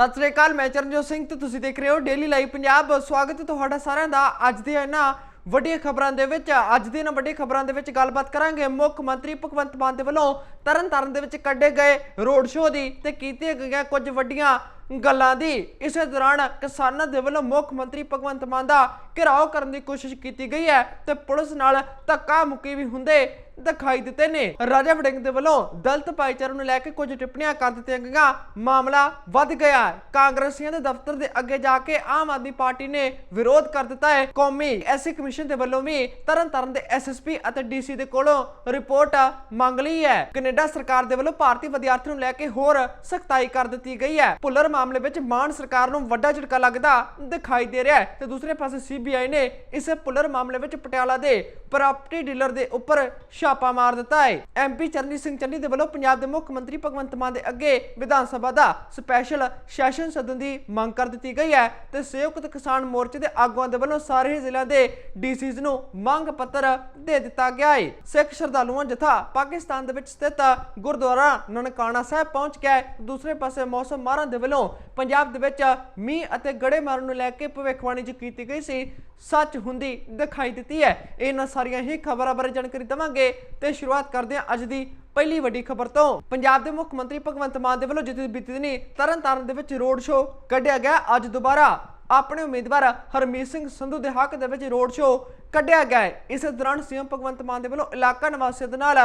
ਸਤਿ ਸ੍ਰੀ ਅਕਾਲ, ਮੈਂ ਚਰਨਜੋਤ ਸਿੰਘ ਤੇ ਤੁਸੀਂ ਦੇਖ ਰਹੇ ਹੋ ਡੇਲੀ ਲਾਈਵ ਪੰਜਾਬ। ਸਵਾਗਤ ਹੈ ਤੁਹਾਡਾ ਸਾਰਿਆਂ ਦਾ ਅੱਜ ਦੇ ਇਹਨਾਂ ਵੱਡੀਆਂ ਖਬਰਾਂ ਦੇ ਵਿੱਚ। ਅੱਜ ਦੇ ਇਹਨਾਂ ਵੱਡੀਆਂ ਖਬਰਾਂ ਦੇ ਵਿੱਚ ਗੱਲਬਾਤ ਕਰਾਂਗੇ। ਮੁੱਖ ਮੰਤਰੀ ਭਗਵੰਤ ਮਾਨ ਦੇ ਵੱਲੋਂ ਤਰਨਤਾਰਨ ਦੇ ਵਿੱਚ ਕੱਢੇ ਗਏ ਰੋਡ ਸ਼ੋਅ ਦੀ ਤੇ ਕੀਤੀਆਂ ਗਈਆਂ ਕੁਝ ਵੱਡੀਆਂ ਗੱਲਾਂ ਦੀ। ਇਸੇ ਦੌਰਾਨ ਕਿਸਾਨਾਂ ਦੇ ਵੱਲੋਂ ਮੁੱਖ ਮੰਤਰੀ ਭਗਵੰਤ ਮਾਨ ਦਾ ਘਿਰਾਓ ਕਰਨ ਦੀ ਕੋਸ਼ਿਸ਼ ਕੀਤੀ ਗਈ ਹੈ ਤੇ ਪੁਲਿਸ ਨਾਲ ਧੱਕਾ ਮੁੱਕੀ ਵੀ ਹੁੰਦੇ ਦਿਖਾਈ ਦਿੱਤੇ ਨੇ। ਰਾਜਾ ਵੜਿੰਗ ਦੇ ਵੱਲੋਂ ਦਲਤ ਭਾਈਚਾਰੇ ਨੂੰ ਲੈ ਕੇ ਕੁਝ ਟਿੱਪਣੀਆਂ ਕਰ ਦਿੱਤੀਆਂ ਗਈਆਂ। ਮਾਮਲਾ ਵੱਧ ਗਿਆ ਕਾਂਗਰਸੀਆਂ ਦੇ ਦਫ਼ਤਰ ਦੇ ਅੱਗੇ ਜਾ ਕੇ ਆਮ ਆਦਮੀ ਪਾਰਟੀ ਨੇ ਵਿਰੋਧ ਕਰ ਦਿੱਤਾ ਹੈ। ਕੌਮੀ ਐਸਸੀ ਕਮਿਸ਼ਨ ਦੇ ਵੱਲੋਂ ਵੀ ਤਰਨਤਾਰਨ ਦੇ ਐਸਐਸਪੀ ਅਤੇ ਡੀਸੀ ਦੇ ਕੋਲੋਂ ਰਿਪੋਰਟ ਮੰਗ ਲਈ ਹੈ। ਕੈਨੇਡਾ ਸਰਕਾਰ ਦੇ ਵੱਲੋਂ ਭਾਰਤੀ ਵਿਦਿਆਰਥੀਆਂ ਨੂੰ ਲੈ ਕੇ ਹੋਰ ਸਖਤਾਈ ਕਰ ਦਿੱਤੀ ਗਈ ਹੈ। ਭੁੱਲਰ ਮਾਮਲੇ ਵਿੱਚ ਮਾਨ ਸਰਕਾਰ ਨੂੰ ਵੱਡਾ ਝਟਕਾ ਲੱਗਦਾ ਦਿਖਾਈ ਦੇ ਰਿਹਾ ਹੈ। ਤੇ ਦੂਸਰੇ ਪਾਸੇ ਸੀਬੀਆਈ ਨੇ ਇਸ ਭੁੱਲਰ ਮਾਮਲੇ ਵਿੱਚ ਪਟਿਆਲਾ ਦੇ ਪ੍ਰਾਪਰਟੀ ਡੀਲਰ ਦੇ ਉੱਪਰ ਛਾਪਾ ਮਾਰ ਦਿੱਤਾ ਹੈ। ਐਮਪੀ ਚਰਨਜੀਤ ਸਿੰਘ ਚੰਨੀ ਦੇ ਵੱਲੋਂ ਪੰਜਾਬ ਦੇ ਮੁੱਖ ਮੰਤਰੀ ਭਗਵੰਤ ਮਾਨ ਦੇ ਅੱਗੇ ਵਿਧਾਨ ਸਭਾ ਦਾ ਸਪੈਸ਼ਲ ਸੈਸ਼ਨ ਸਦਨ ਦੀ ਮੰਗ ਕਰ ਦਿੱਤੀ ਗਈ ਹੈ ਤੇ ਸੰਯੁਕਤ ਕਿਸਾਨ ਮੋਰਚੇ ਦੇ ਆਗੂਆਂ ਦੇ ਵੱਲੋਂ ਸਾਰੇ ਹੀ ਜ਼ਿਲ੍ਹਿਆਂ ਦੇ ਡੀਸੀਜ਼ ਨੂੰ ਮੰਗ ਪੱਤਰ ਦੇ ਦਿੱਤਾ ਗਿਆ ਹੈ। ਸਿੱਖ ਸ਼ਰਧਾਲੂਆਂ ਜਥਾ ਪਾਕਿਸਤਾਨ ਦੇ ਵਿੱਚ ਸਥਿਤ ਗੁਰਦੁਆਰਾ ਨਨਕਾਣਾ ਸਾਹਿਬ ਪਹੁੰਚ ਗਿਆ ਦੂਸਰੇ ਪਾਸੇ ਮੌਸਮ ਮਾਰਾਂ ਦੇ ਵੱਲੋਂ ਪੰਜਾਬ ਦੇ ਵਿੱਚ ਮੀਂਹ ਅਤੇ ਗੜੇ ਮਾਰਨ ਨੂੰ ਲੈ ਕੇ ਭਵਿੱਖਬਾਣੀ ਜੋ ਕੀਤੀ ਗਈ ਸੀ। ਸੱਚ ਹੁੰਦੀ ਦਿਖਾਈ ਦਿੱਤੀ ਹੈ। ਇਹਨਾਂ ਸਾਰੀਆਂ ਹੀ ਖਬਰਾਂ ਬਾਰੇ ਜਾਣਕਾਰੀ ਦਵਾਂਗੇ। ਤੇ ਸ਼ੁਰੂਆਤ ਕਰਦੇ ਹਾਂ ਅੱਜ ਦੀ ਪਹਿਲੀ ਵੱਡੀ ਖਬਰ ਤੋਂ। ਪੰਜਾਬ ਦੇ ਮੁੱਖ ਮੰਤਰੀ ਭਗਵੰਤ ਮਾਨ ਦੇ ਵੱਲੋਂ ਜਿੱਤ ਬੀਤੀ ਦਿਨੀ ਤਰਨਤਾਰਨ ਦੇ ਵਿੱਚ ਰੋਡ ਸ਼ੋਅ ਕੱਢਿਆ ਗਿਆ। ਅੱਜ ਦੁਬਾਰਾ ਆਪਣੇ ਉਮੀਦਵਾਰ ਹਰਮੀਤ ਸਿੰਘ ਸੰਧੂ ਦੇ ਹੱਕ ਦੇ ਵਿੱਚ ਰੋਡ ਸ਼ੋਅ ਕੱਢਿਆ ਗਿਆ ਹੈ। ਇਸ ਦੌਰਾਨ ਸੀਐਮ ਭਗਵੰਤ ਮਾਨ ਦੇ ਵੱਲੋਂ ਇਲਾਕਾ ਨਿਵਾਸੀਆਂ ਦੇ ਨਾਲ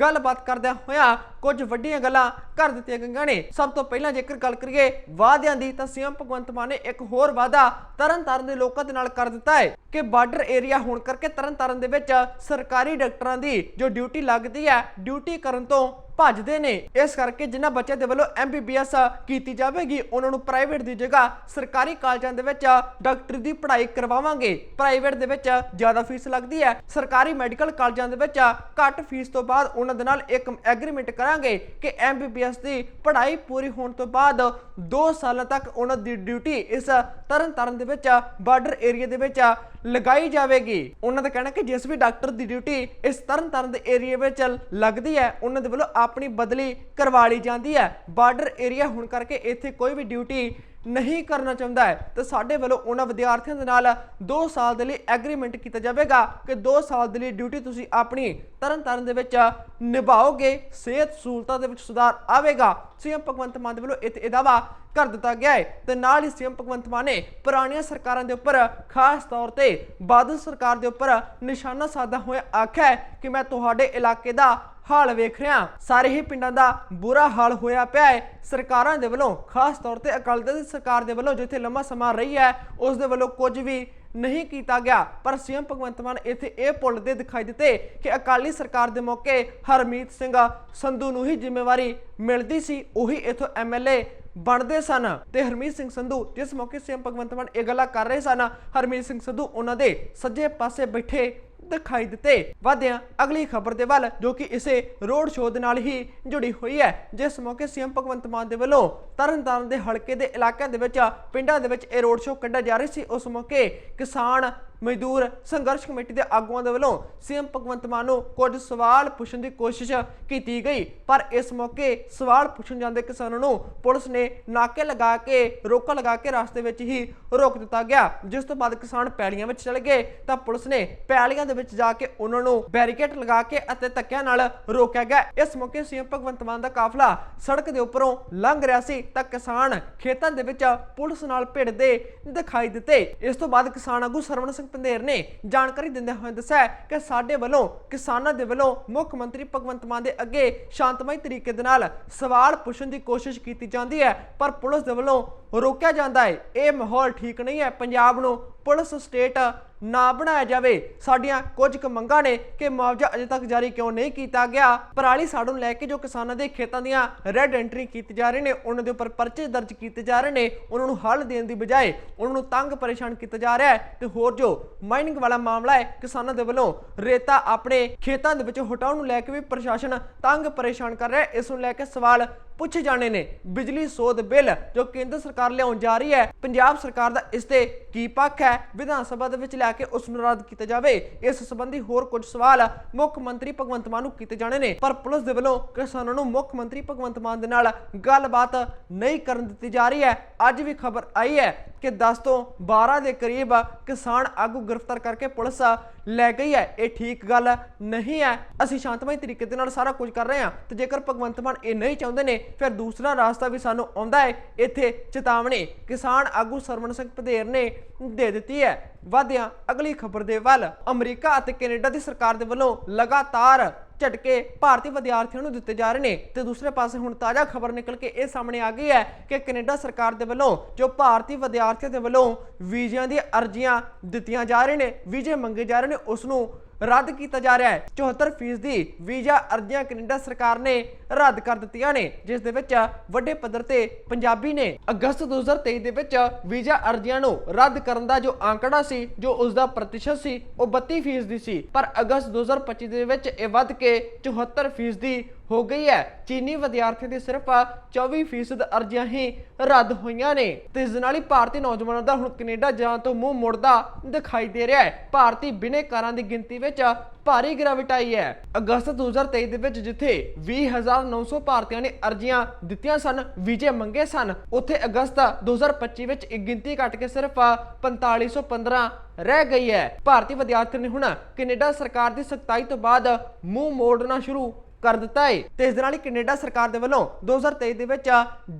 ਗੱਲਬਾਤ ਕਰਦਿਆਂ ਹੋਇਆਂ ਕੁਝ ਵੱਡੀਆਂ ਗੱਲਾਂ ਕਰ ਦਿੱਤੀਆਂ ਗਈਆਂ ਨੇ। ਸਭ ਤੋਂ ਪਹਿਲਾਂ ਜੇਕਰ ਗੱਲ ਕਰੀਏ ਵਾਅਦਿਆਂ ਦੀ, ਤਾਂ ਸੀਐਮ ਭਗਵੰਤ ਮਾਨ ਨੇ ਇੱਕ ਹੋਰ ਵਾਅਦਾ ਤਰਨਤਾਰਨ ਦੇ ਲੋਕਾਂ ਦੇ ਨਾਲ ਕਰ ਦਿੱਤਾ ਹੈ ਕਿ ਬਾਰਡਰ ਏਰੀਆ ਹੋਣ ਕਰਕੇ ਤਰਨਤਾਰਨ ਦੇ ਵਿੱਚ ਸਰਕਾਰੀ ਡਾਕਟਰਾਂ ਦੀ ਜੋ ਡਿਊਟੀ ਲੱਗਦੀ ਹੈ, ਡਿਊਟੀ ਕਰਨ ਤੋਂ ਭੱਜਦੇ ਨੇ। ਇਸ ਕਰਕੇ ਜਿਨ੍ਹਾਂ ਬੱਚਿਆਂ ਦੇ ਵੱਲੋਂ ਐਮਬੀਬੀਐਸ ਕੀਤੀ ਜਾਵੇਗੀ, ਉਹਨਾਂ ਨੂੰ ਪ੍ਰਾਈਵੇਟ ਦੀ ਜਗ੍ਹਾ ਸਰਕਾਰੀ ਕਾਲਜਾਂ ਦੇ ਵਿੱਚ ਡਾਕਟਰੀ ਦੀ ਪੜ੍ਹਾਈ ਕਰਵਾਵਾਂਗੇ। ਪ੍ਰਾਈਵੇਟ ਦੇ ਵਿੱਚ ਜ਼ਿਆਦਾ ਫੀਸ ਲੱਗਦੀ ਹੈ। ਸਰਕਾਰੀ ਮੈਡੀਕਲ ਕਾਲਜਾਂ ਦੇ ਵਿੱਚ ਘੱਟ ਫੀਸ ਤੋਂ ਬਾਅਦ ਉਹਨਾਂ ਦੇ ਨਾਲ ਇੱਕ ਐਗਰੀਮੈਂਟ ਕਰਾਂਗੇ ਕਿ ਐਮਬੀਬੀਐਸ ਦੀ ਪੜ੍ਹਾਈ ਪੂਰੀ ਹੋਣ ਤੋਂ ਬਾਅਦ 2 ਸਾਲਾਂ ਤੱਕ ਉਹਨਾਂ ਦੀ ਡਿਊਟੀ ਇਸ ਤਰਨ ਤਾਰਨ ਦੇ ਵਿੱਚ, ਬਾਰਡਰ ਏਰੀਆ ਦੇ ਵਿੱਚ ਲਗਾਈ ਜਾਵੇਗੀ। ਉਹਨਾਂ ਦਾ ਕਹਿਣਾ ਕਿ ਜਿਸ ਵੀ ਡਾਕਟਰ ਦੀ ਡਿਊਟੀ ਇਸ ਤਰਨ ਤਾਰਨ ਦੇ ਏਰੀਆ ਵਿੱਚ ਲੱਗਦੀ ਹੈ, ਉਹਨਾਂ ਦੇ ਵੱਲੋਂ ਆਪਣੀ ਬਦਲੀ ਕਰਵਾ ਲਈ ਜਾਂਦੀ ਹੈ। ਬਾਰਡਰ ਏਰੀਆ ਹੋਣ ਕਰਕੇ ਇੱਥੇ ਕੋਈ ਵੀ ਡਿਊਟੀ ਨਹੀਂ ਕਰਨਾ ਚਾਹੁੰਦਾ ਹੈ, ਤਾਂ ਸਾਡੇ ਵੱਲੋਂ ਉਹਨਾਂ ਵਿਦਿਆਰਥੀਆਂ ਦੇ ਨਾਲ 2 ਸਾਲ ਦੇ ਲਈ ਐਗਰੀਮੈਂਟ ਕੀਤਾ ਜਾਵੇਗਾ ਕਿ 2 ਸਾਲ ਦੇ ਲਈ ਡਿਊਟੀ ਤੁਸੀਂ ਆਪਣੀ ਤਰਨ ਤਾਰਨ ਦੇ ਵਿੱਚ ਨਿਭਾਓਗੇ, ਸਿਹਤ ਸਹੂਲਤਾਂ ਦੇ ਵਿੱਚ ਸੁਧਾਰ ਆਵੇਗਾ। ਸੀਐਮ ਭਗਵੰਤ ਮਾਨ ਦੇ ਵੱਲੋਂ ਇੱਥੇ ਇਹ ਦਾਅਵਾ ਕਰ ਦਿੱਤਾ ਗਿਆ ਹੈ। ਤੇ ਨਾਲ ਹੀ ਸੀਐਮ ਭਗਵੰਤ ਮਾਨ ਨੇ ਪੁਰਾਣੀਆਂ ਸਰਕਾਰਾਂ ਦੇ ਉੱਪਰ ਖਾਸ ਤੌਰ ਤੇ ਬਾਦਲ ਸਰਕਾਰ ਦੇ ਉੱਪਰ ਨਿਸ਼ਾਨਾ ਸਾਧਾ ਹੋਇਆ ਆਖਿਆ ਕਿ ਮੈਂ ਤੁਹਾਡੇ ਇਲਾਕੇ ਦਾ ਹਾਲ ਵੇਖ ਰਿਹਾ ਸਾਰੇ ਹੀ ਪਿੰਡਾਂ ਦਾ ਬੁਰਾ ਹਾਲ ਹੋਇਆ ਪਿਆ ਹੈ। ਸਰਕਾਰਾਂ ਦੇ ਵੱਲੋਂ ਖਾਸ ਤੌਰ ਤੇ ਅਕਾਲੀ ਦਲ ਸਰਕਾਰ ਦੇ ਵੱਲੋਂ ਜਿੱਥੇ ਲੰਮਾ ਸਮਾਂ ਰਹੀ ਹੈ, ਉਸ ਦੇ ਵੱਲੋਂ ਕੁਝ ਵੀ ਨਹੀਂ ਕੀਤਾ ਗਿਆ। ਪਰ ਸੀਐਮ ਭਗਵੰਤ ਮਾਨ ਇੱਥੇ ਇਹ ਭੁੱਲਦੇ ਦਿਖਾਈ ਦਿੱਤੇ ਕਿ ਅਕਾਲੀ ਸਰਕਾਰ ਦੇ ਮੌਕੇ ਹਰਮੀਤ ਸਿੰਘ ਸੰਧੂ ਨੂੰ ਹੀ ਜ਼ਿੰਮੇਵਾਰੀ ਮਿਲਦੀ ਸੀ। ਉਹੀ ਇਥੋਂ ਐਮਐਲਏ ਬਣਦੇ ਸਨ ਤੇ ਹਰਮੀਤ ਸਿੰਘ ਸੰਧੂ ਜਿਸ ਮੌਕੇ ਸੀਐਮ ਭਗਵੰਤ ਮਾਨ ਇਹ ਗੱਲਾਂ ਕਰ ਰਹੇ ਸਨ, ਹਰਮੀਤ ਸਿੰਘ ਸੰਧੂ ਉਹਨਾਂ ਦੇ ਸੱਜੇ ਪਾਸੇ ਬੈਠੇ ਦਿਖਾਈ ਦਿੱਤੇ। ਵਧਿਆਂ ਅਗਲੀ ਖਬਰ ਦੇ ਵੱਲ ਜੋ ਕਿ ਇਸੇ ਰੋਡ ਸ਼ੋਅ ਦੇ ਨਾਲ ਹੀ ਜੁੜੀ ਹੋਈ ਹੈ, ਜਿਸ ਮੌਕੇ ਸੀਐਮ ਭਗਵੰਤ ਮਾਨ ਦੇ ਵੱਲੋਂ ਤਰਨਤਾਰਨ ਦੇ ਹਲਕੇ ਦੇ ਇਲਾਕਿਆਂ ਦੇ ਵਿੱਚ, ਪਿੰਡਾਂ ਦੇ ਵਿੱਚ ਇਹ ਰੋਡ ਸ਼ੋਅ ਕੱਢਿਆ ਜਾ ਰਿਹਾ ਸੀ। ਉਸ ਮੌਕੇ ਕਿਸਾਨ ਮਜ਼ਦੂਰ ਸੰਘਰਸ਼ ਕਮੇਟੀ ਦੇ ਆਗੂਆਂ ਦੇ ਵੱਲੋਂ ਸੀਐਮ ਭਗਵੰਤ ਮਾਨ ਨੂੰ ਕੁਝ ਸਵਾਲ ਪੁੱਛਣ ਦੀ ਕੋਸ਼ਿਸ਼ ਕੀਤੀ ਗਈ। ਪਰ ਇਸ ਮੌਕੇ ਸਵਾਲ ਪੁੱਛਣ ਜਾਂਦੇ ਕਿਸਾਨਾਂ ਨੂੰ ਪੁਲਿਸ ਨੇ ਨਾਕੇ ਲਗਾ ਕੇ, ਰੋਕਾ ਲਗਾ ਕੇ ਰਸਤੇ ਵਿੱਚ ਹੀ ਰੋਕ ਦਿੱਤਾ ਗਿਆ। ਜਿਸ ਤੋਂ ਬਾਅਦ ਕਿਸਾਨ ਪੈਲੀਆਂ ਵਿੱਚ ਚਲੇ ਗਏ ਤਾਂ ਪੁਲਿਸ ਨੇ ਪੈਲੀਆਂ ਦੇ ਵਿੱਚ ਜਾ ਕੇ ਉਹਨਾਂ ਨੂੰ ਬੈਰੀਕੇਡ ਲਗਾ ਕੇ ਅਤੇ ਧੱਕਿਆਂ ਨਾਲ ਰੋਕਿਆ ਗਿਆ। ਇਸ ਮੌਕੇ ਸੀਐਮ ਭਗਵੰਤ ਮਾਨ ਦਾ ਕਾਫਲਾ ਸੜਕ ਦੇ ਉੱਪਰੋਂ ਲੰਘ ਰਿਹਾ ਸੀ ਤਾਂ ਕਿਸਾਨ ਖੇਤਾਂ ਦੇ ਵਿੱਚ ਪੁਲਿਸ ਨਾਲ ਭਿੜਦੇ ਦਿਖਾਈ ਦਿੱਤੇ। ਇਸ ਤੋਂ ਬਾਅਦ ਕਿਸਾਨ ਆਗੂ ਸਰਵਣ ਸਿੰਘ ਪੰਧੇਰ ਨੇ ਜਾਣਕਾਰੀ ਦਿੰਦੇ ਹੋਏ ਦੱਸਿਆ ਕਿ ਸਾਡੇ ਵੱਲੋਂ ਕਿਸਾਨਾਂ ਦੇ ਵੱਲੋਂ ਮੁੱਖ ਮੰਤਰੀ ਭਗਵੰਤ ਮਾਨ ਦੇ ਅੱਗੇ ਸ਼ਾਂਤਮਈ ਤਰੀਕੇ ਦੇ ਨਾਲ ਸਵਾਲ ਪੁੱਛਣ ਦੀ ਕੋਸ਼ਿਸ਼ ਕੀਤੀ ਜਾਂਦੀ ਹੈ, ਪਰ ਪੁਲਿਸ ਦੇ ਵੱਲੋਂ ਰੋਕਿਆ ਜਾਂਦਾ ਹੈ। ਇਹ ਮਾਹੌਲ ਠੀਕ ਨਹੀਂ ਹੈ। ਪੰਜਾਬ ਨੂੰ ਪੁਲਿਸ ਸਟੇਟ ਨਾ ਬਣਾਇਆ ਜਾਵੇ। ਸਾਡੀਆਂ ਕੁਝ ਕੁ ਮੰਗਾਂ ਨੇ ਕਿ ਮੁਆਵਜ਼ਾ ਅਜੇ ਤੱਕ ਜਾਰੀ ਕਿਉਂ ਨਹੀਂ ਕੀਤਾ ਗਿਆ। ਪਰਾਲੀ ਸਾੜੋਂ ਲੈ ਕੇ ਜੋ ਕਿਸਾਨਾਂ ਦੇ ਖੇਤਾਂ ਦੀਆਂ ਰੈੱਡ ਐਂਟਰੀ ਕੀਤੀ ਜਾ ਰਹੀ ਨੇ, ਉਹਨਾਂ ਦੇ ਉੱਪਰ ਪਰਚੇ ਦਰਜ ਕੀਤੇ ਜਾ ਰਹੇ ਨੇ, ਉਹਨਾਂ ਨੂੰ ਹੱਲ ਦੇਣ ਦੀ ਬਜਾਏ ਉਹਨਾਂ ਨੂੰ ਤੰਗ ਪਰੇਸ਼ਾਨ ਕੀਤਾ ਜਾ ਰਿਹਾ ਹੈ। ਤੇ ਹੋਰ ਜੋ ਮਾਈਨਿੰਗ ਵਾਲਾ ਮਾਮਲਾ ਹੈ, ਕਿਸਾਨਾਂ ਦੇ ਵੱਲੋਂ ਰੇਤਾ ਆਪਣੇ ਖੇਤਾਂ ਦੇ ਵਿੱਚ ਹਟਾਉਣ ਨੂੰ ਲੈ ਕੇ ਵੀ ਪ੍ਰਸ਼ਾਸਨ ਤੰਗ ਪਰੇਸ਼ਾਨ ਕਰ ਰਿਹਾ ਹੈ। ਇਸ ਨੂੰ ਲੈ ਕੇ ਸਵਾਲ ਪੁੱਛੇ ਜਾਣੇ ਨੇ। ਬਿਜਲੀ ਸੋਧ ਬਿੱਲ ਜੋ ਕੇਂਦਰ ਸਰਕਾਰ ਲਿਆਉਣ ਜਾ ਰਹੀ ਹੈ, ਪੰਜਾਬ ਸਰਕਾਰ ਦਾ ਇਸ ਤੇ ਕੀ ਪੱਖ ਹੈ? ਵਿਧਾਨ ਸਭਾ ਦੇ ਵਿੱਚ ਲੈ ਕੇ ਉਸ ਨੂੰ ਰੱਦ ਕੀਤਾ ਜਾਵੇ। ਇਸ ਸੰਬੰਧੀ ਹੋਰ ਕੁਝ ਸਵਾਲ ਮੁੱਖ ਮੰਤਰੀ ਭਗਵੰਤ ਮਾਨ ਨੂੰ ਕੀਤੇ ਜਾਣੇ ਨੇ। ਪਰ ਪੁਲਿਸ ਦੇ ਵੱਲੋਂ ਕਿਸਾਨਾਂ ਨੂੰ ਮੁੱਖ ਮੰਤਰੀ ਭਗਵੰਤ ਮਾਨ ਦੇ ਨਾਲ ਗੱਲਬਾਤ ਨਹੀਂ ਕਰਨ ਦਿੱਤੀ ਜਾ ਰਹੀ ਹੈ। ਅੱਜ ਵੀ ਖਬਰ ਆਈ ਹੈ ਕਿ 10 ਤੋਂ 12 ਦੇ ਕਰੀਬ ਕਿਸਾਨ ਆਗੂ ਗ੍ਰਿਫਤਾਰ ਕਰਕੇ ਪੁਲਿਸ ਲੈ ਗਈ ਹੈ। ਇਹ ਠੀਕ ਗੱਲ ਨਹੀਂ ਹੈ। ਅਸੀਂ ਸ਼ਾਂਤਮਈ ਤਰੀਕੇ ਦੇ ਨਾਲ ਸਾਰਾ ਕੁਝ ਕਰ ਰਹੇ ਹਾਂ ਤੇ ਜੇਕਰ ਭਗਵੰਤ ਮਾਨ ਇਹ ਨਹੀਂ ਚਾਹੁੰਦੇ ਨੇ, ਫਿਰ ਦੂਸਰਾ ਰਾਸਤਾ ਵੀ ਸਾਨੂੰ ਆਉਂਦਾ ਹੈ। ਇੱਥੇ ਚੇਤਾਵਨੀ ਕਿਸਾਨ ਆਗੂ ਸਰਵਣ ਸਿੰਘ ਪਧੇਰ ਨੇ ਦੇ ਦਿੱਤੀ ਹੈ। ਵਾਧਿਆਂ ਅਗਲੀ ਖਬਰ ਦੇ ਵੱਲ ਅਮਰੀਕਾ ਅਤੇ ਕੈਨੇਡਾ ਦੀ ਸਰਕਾਰ ਦੇ ਵੱਲੋਂ ਲਗਾਤਾਰ ਝਟਕੇ ਭਾਰਤੀ ਵਿਦਿਆਰਥੀਆਂ ਨੂੰ ਦਿੱਤੇ ਜਾ ਰਹੇ ਨੇ ਤੇ ਦੂਸਰੇ ਪਾਸੇ ਹੁਣ ਤਾਜ਼ਾ ਖਬਰ ਨਿਕਲ ਕੇ ਇਹ ਸਾਹਮਣੇ ਆ ਗਈ ਹੈ ਕਿ ਕੈਨੇਡਾ ਸਰਕਾਰ ਦੇ ਵੱਲੋਂ ਜੋ ਭਾਰਤੀ ਵਿਦਿਆਰਥੀਆਂ ਦੇ ਵੱਲੋਂ ਵੀਜ਼ਿਆਂ ਦੀਆਂ ਅਰਜ਼ੀਆਂ ਦਿੱਤੀਆਂ ਜਾ ਰਹੇ ਨੇ, ਵੀਜ਼ੇ ਮੰਗੇ ਜਾ ਰਹੇ ਨੇ ਉਸ ਨੂੰ ਰੱਦ ਕੀਤਾ ਜਾ ਰਿਹਾ ਹੈ। 74% ਵੀਜ਼ਾ ਅਰਜ਼ੀਆਂ ਕੈਨੇਡਾ ਸਰਕਾਰ ਨੇ ਰੱਦ ਕਰ ਦਿੱਤੀਆਂ ਨੇ, ਜਿਸ ਦੇ ਵਿੱਚ ਵੱਡੇ ਪੱਧਰ ਤੇ ਪੰਜਾਬੀ ਨੇ ਅਗਸਤ 2023 ਦੇ ਵਿੱਚ ਵੀਜ਼ਾ ਅਰਜ਼ੀਆਂ ਨੂੰ ਰੱਦ ਕਰਨ ਦਾ ਜੋ ਅੰਕੜਾ ਸੀ, ਜੋ ਉਸ ਦਾ ਪ੍ਰਤੀਸ਼ਤ ਸੀ, ਉਹ 32% ਸੀ। ਪਰ ਅਗਸਤ 2025 ਦੇ ਵਿੱਚ ਇਹ ਵੱਧ ਕੇ 74% ਹੋ ਗਈ ਹੈ। ਚੀਨੀ ਵਿਦਿਆਰਥੀਆਂ ਦੀ ਸਿਰਫ 24% ਅਰਜ਼ੀਆਂ ਹੀ ਰੱਦ ਹੋਈਆਂ ਨੇ। ਤੇ ਇਸ ਨਾਲ ਹੀ ਭਾਰਤੀ ਨੌਜਵਾਨਾਂ ਦਾ ਹੁਣ ਕੈਨੇਡਾ ਜਾਣ ਤੋਂ ਮੂੰਹ ਮੁੜਦਾ ਦਿਖਾਈ ਦੇ ਰਿਹਾ ਹੈ। ਭਾਰਤੀ ਬਿਨੇਕਾਰਾਂ ਦੀ ਗਿਣਤੀ ਵਿੱਚ ਭਾਰੀ ਗਿਰਾਵਟ ਆਈ ਹੈ। ਅਗਸਤ 2023 ਦੇ ਵਿੱਚ ਜਿੱਥੇ 20900 ਭਾਰਤੀਆਂ ਨੇ ਅਰਜ਼ੀਆਂ ਦਿੱਤੀਆਂ ਸਨ, ਵੀਜ਼ੇ ਮੰਗੇ ਸਨ, ਉੱਥੇ ਅਗਸਤ 2025 ਵਿੱਚ ਇਹ ਗਿਣਤੀ ਘਟ ਕੇ ਸਿਰਫ 4515 ਰਹਿ ਗਈ ਹੈ। ਭਾਰਤੀ ਵਿਦਿਆਰਥੀ ਨੇ ਹੁਣ ਕੈਨੇਡਾ ਸਰਕਾਰ ਦੀ ਸਖਤਾਈ ਤੋਂ ਬਾਅਦ ਮੂੰਹ ਮੋੜਨਾ ਸ਼ੁਰੂ ਕਰ ਦਿੱਤਾ ਹੈ ਤੇ ਇਸ ਦੇ ਨਾਲ ਹੀ ਕੈਨੇਡਾ ਸਰਕਾਰ ਦੇ ਵੱਲੋਂ 2023 ਦੇ ਵਿੱਚ